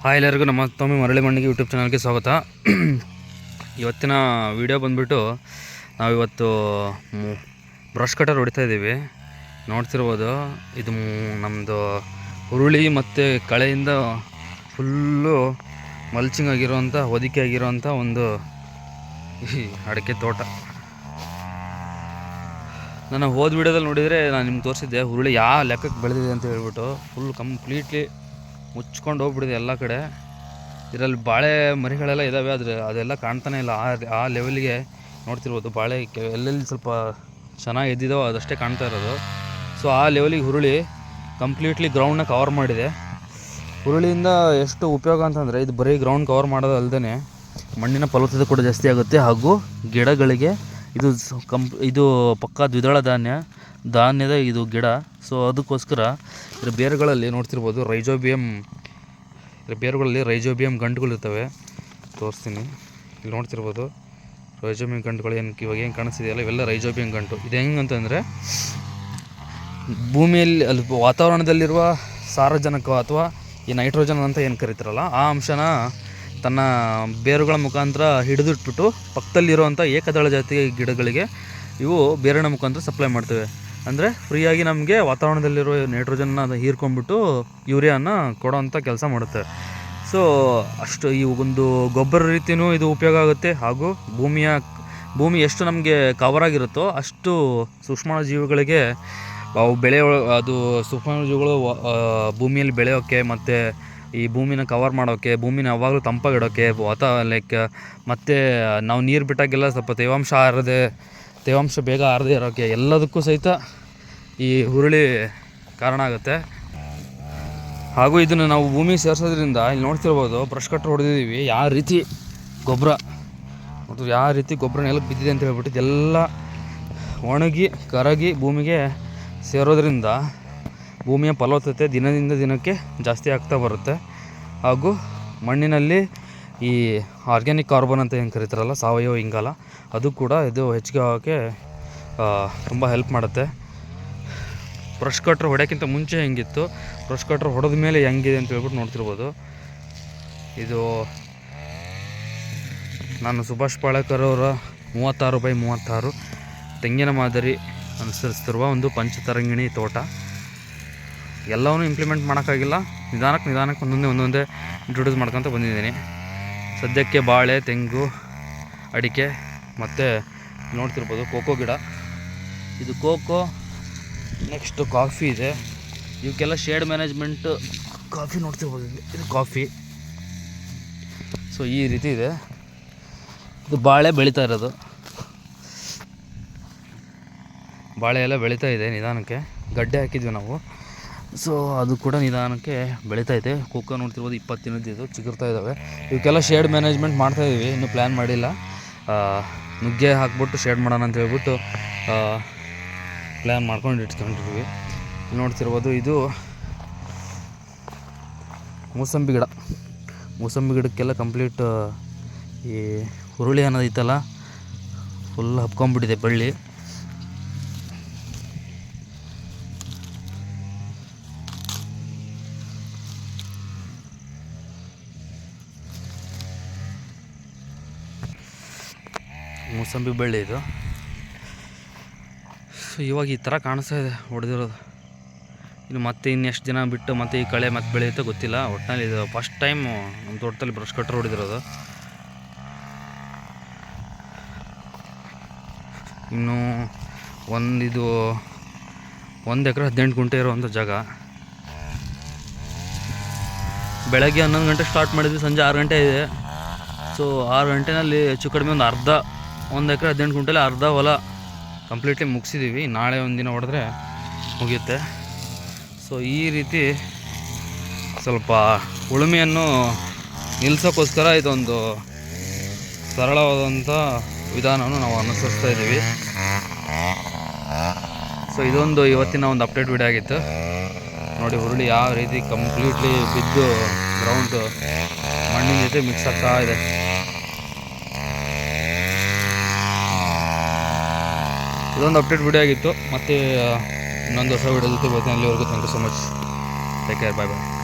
Hi ಎಲ್ಲರಿಗೂ ನಮ್ಮ ಮತ್ತೊಮ್ಮೆ ಮರಳಿ ಮಣ್ಣಿಗೆ ಯೂಟ್ಯೂಬ್ ಚಾನಲ್ಗೆ ಸ್ವಾಗತ. ಇವತ್ತಿನ ವಿಡಿಯೋ ಬಂದುಬಿಟ್ಟು ನಾವಿವತ್ತು ಬ್ರಷ್ ಕಟರ್ ಹೊಡಿತಾ ಇದ್ದೀವಿ. ನೋಡ್ತಿರ್ಬೋದು, ಇದು ನಮ್ಮದು ಹುರುಳಿ ಮತ್ತು ಕಳೆಯಿಂದ ಫುಲ್ಲು ಮಲ್ಚಿಂಗ್ ಆಗಿರೋವಂಥ ಹೊದಿಕೆ ಆಗಿರೋವಂಥ ಒಂದು ಅಡಿಕೆ ತೋಟ. ನಾನು ಹೋದ ವಿಡಿಯೋದಲ್ಲಿ ನೋಡಿದರೆ ನಾನು ನಿಮ್ಗೆ ತೋರಿಸಿದ್ದೆ, ಹುರುಳಿ ಯಾವ ಲೆಕ್ಕಕ್ಕೆ ಬೆಳೆದಿದೆ ಅಂತ ಹೇಳ್ಬಿಟ್ಟು ಫುಲ್ ಕಂಪ್ಲೀಟ್ಲಿ ಮುಚ್ಕೊಂಡು ಹೋಗ್ಬಿಡಿದೆ ಎಲ್ಲ ಕಡೆ. ಇದರಲ್ಲಿ ಬಾಳೆ ಮರಿಗಳೆಲ್ಲ ಇದ್ದಾವೆ ಆದರೆ ಅದೆಲ್ಲ ಕಾಣ್ತಾನೆ ಇಲ್ಲ. ಆ ಆ ಲೆವೆಲ್ಗೆ ನೋಡ್ತಿರ್ಬೋದು ಬಾಳೆ ಎಲ್ಲೆಲ್ಲಿ ಸ್ವಲ್ಪ ಚೆನ್ನಾಗಿ ಎದ್ದಿದಾವೋ ಅದಷ್ಟೇ ಕಾಣ್ತಾ ಇರೋದು. ಸೊ ಆ ಲೆವೆಲಿಗೆ ಹುರುಳಿ ಕಂಪ್ಲೀಟ್ಲಿ ಗ್ರೌಂಡ್ನ ಕವರ್ ಮಾಡಿದೆ. ಹುರುಳಿಯಿಂದ ಎಷ್ಟು ಉಪಯೋಗ ಅಂತಂದರೆ, ಇದು ಬರೀ ಗ್ರೌಂಡ್ ಕವರ್ ಮಾಡೋದಲ್ದೇ ಮಣ್ಣಿನ ಫಲವತ್ತತೆ ಕೂಡ ಜಾಸ್ತಿ ಆಗುತ್ತೆ. ಹಾಗೂ ಗಿಡಗಳಿಗೆ ಇದು ಕಂಪ್ ಇದು ಪಕ್ಕ ದ್ವಿದಳ ಧಾನ್ಯ. ಧಾನ್ಯದ ಇದು ಗಿಡ. ಸೊ ಅದಕ್ಕೋಸ್ಕರ ಇದರ ಬೇರುಗಳಲ್ಲಿ ನೋಡ್ತಿರ್ಬೋದು, ರೈಜೋಬಿಯಂ, ಇದರ ಬೇರುಗಳಲ್ಲಿ ರೈಜೋಬಿಯಂ ಗಂಟುಗಳಿರ್ತವೆ ತೋರಿಸ್ತೀನಿ. ಇಲ್ಲಿ ನೋಡ್ತಿರ್ಬೋದು, ರೈಜೋಬಿಯಂ ಗಂಟುಗಳು ಏನು ಇವಾಗ ಏನು ಕಾಣಿಸ್ತಿದೆಯಲ್ಲ, ಇವೆಲ್ಲ ರೈಜೋಬಿಯಂ ಗಂಟು. ಇದು ಹೆಂಗಂತಂದರೆ ಭೂಮಿಯಲ್ಲಿ, ಅಲ್ಲಿ ವಾತಾವರಣದಲ್ಲಿರುವ ಸಾರಜನಕ ಅಥವಾ ಈ ನೈಟ್ರೋಜನ್ ಅಂತ ಏನು ಕರಿತಾರಲ್ಲ, ಆ ಅಂಶನ ತನ್ನ ಬೇರುಗಳ ಮುಖಾಂತರ ಹಿಡಿದಿಟ್ಬಿಟ್ಟು ಪಕ್ಕದಲ್ಲಿರುವಂಥ ಏಕದಳ ಜಾತಿ ಗಿಡಗಳಿಗೆ ಇವು ಬೇರಿನ ಮುಖಾಂತರ ಸಪ್ಲೈ ಮಾಡ್ತವೆ. ಅಂದರೆ ಫ್ರೀಯಾಗಿ ನಮಗೆ ವಾತಾವರಣದಲ್ಲಿರೋ ನೈಟ್ರೋಜನ್ನ ಅದು ಹೀರ್ಕೊಂಡ್ಬಿಟ್ಟು ಯೂರಿಯಾನ ಕೊಡೋವಂಥ ಕೆಲಸ ಮಾಡುತ್ತೆ. ಸೊ ಅಷ್ಟು ಈ ಒಂದು ಗೊಬ್ಬರ ರೀತಿಯೂ ಇದು ಉಪಯೋಗ ಆಗುತ್ತೆ ಹಾಗೂ ಭೂಮಿಯ, ಭೂಮಿ ಎಷ್ಟು ನಮಗೆ ಕವರ್ ಆಗಿರುತ್ತೋ ಅಷ್ಟು ಸೂಕ್ಷ್ಮ ಜೀವಿಗಳಿಗೆ, ಅವು ಬೆಳೆ ಅದು ಸೂಕ್ಷ್ಮ ಜೀವಿಗಳು ಭೂಮಿಯಲ್ಲಿ ಬೆಳೆಯೋಕ್ಕೆ ಮತ್ತು ಈ ಭೂಮಿನ ಕವರ್ ಮಾಡೋಕ್ಕೆ ಭೂಮಿನ ಯಾವಾಗಲೂ ತಂಪಾಗಿಡೋಕ್ಕೆ ವಾತ ಲೈಕ್ ಮತ್ತು ನಾವು ನೀರು ಬಿಟ್ಟಾಗೆಲ್ಲ ಸ್ವಲ್ಪ ತೇವಾಂಶ ಆರದೆ ತೇವಾಂಶ ಬೇಗ ಆರದೆ ಇರೋಕ್ಕೆ ಎಲ್ಲದಕ್ಕೂ ಸಹಿತ ಈ ಹುರುಳಿ ಕಾರಣ ಆಗುತ್ತೆ. ಹಾಗೂ ಇದನ್ನು ನಾವು ಭೂಮಿಗೆ ಸೇರಿಸೋದ್ರಿಂದ ಇಲ್ಲಿ ನೋಡ್ತಿರ್ಬೋದು ಬ್ರಷ್ ಕಟ್ಟರ್ ಹೊಡೆದಿದ್ದೀವಿ. ಯಾವ ರೀತಿ ಗೊಬ್ಬರ, ಮತ್ತು ಯಾವ ರೀತಿ ಗೊಬ್ಬರ ನೆಲಕ್ಕೆ ಬಿದ್ದಿದೆ ಅಂತ ಹೇಳ್ಬಿಟ್ಟು ಇದೆಲ್ಲ ಒಣಗಿ, ಕರಗಿ ಭೂಮಿಗೆ ಸೇರೋದ್ರಿಂದ ಭೂಮಿಯ ಫಲವತ್ತತೆ ದಿನದಿಂದ ದಿನಕ್ಕೆ ಜಾಸ್ತಿ ಆಗ್ತಾ ಬರುತ್ತೆ. ಹಾಗೂ ಮಣ್ಣಿನಲ್ಲಿ ಈ ಆರ್ಗ್ಯಾನಿಕ್ ಕಾರ್ಬನ್ ಅಂತ ಏನು ಕರೀತಾರಲ್ಲ, ಸಾವಯವ ಇಂಗಾಲ, ಅದು ಕೂಡ ಇದು ಹೆಚ್ಚಿಗೆ ಆಗೋಕ್ಕೆ ತುಂಬ ಹೆಲ್ಪ್ ಮಾಡುತ್ತೆ. ಬ್ರಷ್ ಕಟ್ರ್ ಹೊಡೆಯೋಕ್ಕಿಂತ ಮುಂಚೆ ಹೆಂಗಿತ್ತು ಬ್ರಷ್ ಕಟ್ರ್ ಹೊಡೆದ ಮೇಲೆ ಹೆಂಗಿದೆ ಅಂತ ಹೇಳ್ಬಿಟ್ಟು ನೋಡ್ತಿರ್ಬೋದು. ಇದು ನಾನು ಸುಭಾಷ್ ಪಾಳೇಕರ್ ಅವರ ಮೂವತ್ತಾರು ಬೈ ಮೂವತ್ತಾರು ತೆಂಗಿನ ಮಾದರಿ ಅನುಸರಿಸ್ತಿರುವ ಒಂದು ಪಂಚತರಂಗಿಣಿ ತೋಟ. ಎಲ್ಲವನ್ನೂ ಇಂಪ್ಲಿಮೆಂಟ್ ಮಾಡೋಕ್ಕಾಗಿಲ್ಲ. ನಿಧಾನಕ್ಕೆ ನಿಧಾನಕ್ಕೆ ಒಂದೊಂದೇ ಒಂದೊಂದೇ ಇಂಟ್ರೊಡ್ಯೂಸ್ ಮಾಡ್ಕೊತ ಬಂದಿದ್ದೀನಿ. ಸದ್ಯಕ್ಕೆ ಬಾಳೆ, ತೆಂಗು, ಅಡಿಕೆ ಮತ್ತು ನೋಡ್ತಿರ್ಬೋದು ಕೋಕೋ ಗಿಡ. ಇದು ಕೋಕೋ, ನೆಕ್ಸ್ಟು ಕಾಫಿ ಇದೆ. ಇವಕ್ಕೆಲ್ಲ ಶೇಡ್ ಮ್ಯಾನೇಜ್ಮೆಂಟ್ ಕಾಫಿ ನೋಡ್ತಿರ್ಬೋದು. ಇದು ಕಾಫಿ. ಸೊ ಈ ರೀತಿ ಇದೆ. ಇದು ಬಾಳೆ ಬೆಳೀತಾ ಇರೋದು. ಬಾಳೆ ಎಲ್ಲ ಬೆಳೀತಾ ಇದೆ ನಿಧಾನಕ್ಕೆ. ಗಡ್ಡೆ ಹಾಕಿದ್ವಿ ನಾವು. ಸೊ ಅದು ಕೂಡ ನಿಧಾನಕ್ಕೆ ಬೆಳೀತಾ ಇದೆ. ಕೋಕೋ ನೋಡ್ತಿರ್ಬೋದು ಇಪ್ಪತ್ತು ದಿನದ್ದು ಚಿಗುರ್ತಾ ಇದ್ದಾವೆ ಇವಕ್ಕೆಲ್ಲ ಶೇಡ್ ಮ್ಯಾನೇಜ್ಮೆಂಟ್ ಮಾಡ್ತಾ ಇದೀವಿ. ಇನ್ನೂ ಪ್ಲ್ಯಾನ್ ಮಾಡಿಲ್ಲ. ನುಗ್ಗೆ ಹಾಕ್ಬಿಟ್ಟು ಶೇಡ್ ಮಾಡೋಣ ಅಂತ ಹೇಳ್ಬಿಟ್ಟು ಪ್ಲ್ಯಾನ್ ಮಾಡ್ಕೊಂಡು ಇಟ್ಕೊಂಡಿರ್ತೀವಿ ನೋಡ್ತಿರ್ಬೋದು ಇದು ಮೂಸಂಬಿ ಗಿಡ. ಮೂಸಂಬಿ ಗಿಡಕ್ಕೆಲ್ಲ ಕಂಪ್ಲೀಟ್ ಈ ಹುರುಳಿ ಅನ್ನೋದು ಇತ್ತಲ್ಲ ಫುಲ್ ಹಬ್ಕೊಂಬಿಟ್ಟಿದೆ ಬಳ್ಳಿ. ಮೂಸಂಬಿ ಬಳ್ಳಿ ಇದು. ಸೊ ಇವಾಗ ಈ ಥರ ಕಾಣಿಸ್ತಾ ಇದೆ ಹೊಡೆದಿರೋದು. ಇನ್ನು ಮತ್ತೆ ಇನ್ನೆಷ್ಟು ದಿನ ಬಿಟ್ಟು ಮತ್ತೆ ಈ ಕಳೆ ಮತ್ತೆ ಬೆಳೆಯುತ್ತೋ ಗೊತ್ತಿಲ್ಲ. ಒಟ್ಟಿನಲ್ಲಿ ಇದು ಫಸ್ಟ್ ಟೈಮ್ ನಮ್ಮ ತೋಟದಲ್ಲಿ ಬ್ರಷ್ ಕಟ್ರ್ ಹೊಡೆದಿರೋದು. ಇನ್ನು ಒಂದಿದು ಒಂದು ಎಕರೆ ಹದಿನೆಂಟು ಗುಂಟೆ ಇರುವಂಥ ಜಾಗ. ಬೆಳಗ್ಗೆ ಹನ್ನೊಂದು ಗಂಟೆ ಸ್ಟಾರ್ಟ್ ಮಾಡಿದ್ವಿ, ಸಂಜೆ ಆರು ಗಂಟೆ ಇದೆ. ಸೊ ಆರು ಗಂಟೆನಲ್ಲಿ ಹೆಚ್ಚು ಕಡಿಮೆ ಒಂದು ಅರ್ಧ ಒಂದು ಎಕರೆ ಹದಿನೆಂಟು ಗುಂಟೆಲಿ ಅರ್ಧ ಹೊಲ ಕಂಪ್ಲೀಟ್ಲಿ ಮುಗಿಸಿದ್ದೀವಿ ನಾಳೆ ಒಂದಿನ ಹೊಡೆದ್ರೆ ಮುಗಿಯುತ್ತೆ. ಸೊ ಈ ರೀತಿ ಸ್ವಲ್ಪ ಉಳುಮೆಯನ್ನು ನಿಲ್ಲಿಸೋಕ್ಕೋಸ್ಕರ ಇದೊಂದು ಸರಳವಾದಂಥ ವಿಧಾನವನ್ನು ನಾವು ಅನುಸರಿಸ್ತಾ ಇದ್ದೀವಿ. ಸೊ ಇದೊಂದು ಇವತ್ತಿನ ಒಂದು ಅಪ್ಡೇಟ್ ವಿಡಿಯೋ ಆಗಿತ್ತು. ನೋಡಿ, ಹುರುಳಿ ಯಾವ ರೀತಿ ಕಂಪ್ಲೀಟ್ಲಿ ಬಿದ್ದು ಗ್ರೌಂಡ್ ಮಣ್ಣಿನ ಜೊತೆ ಮಿಕ್ಸ್ ಆಗ್ತಾ ಇದೆ. ಇದೊಂದು ಅಪ್ಡೇಟ್ ವಿಡಿಯೋ ಆಗಿತ್ತು. ಮತ್ತೆ ಇನ್ನೊಂದು ಹೊಸ ವಿಡಿಯೋ ಜೊತೆ ಬರ್ತೀನಿ. ಅಲ್ಲಿವರೆಗೂ thank you so much take care bye bye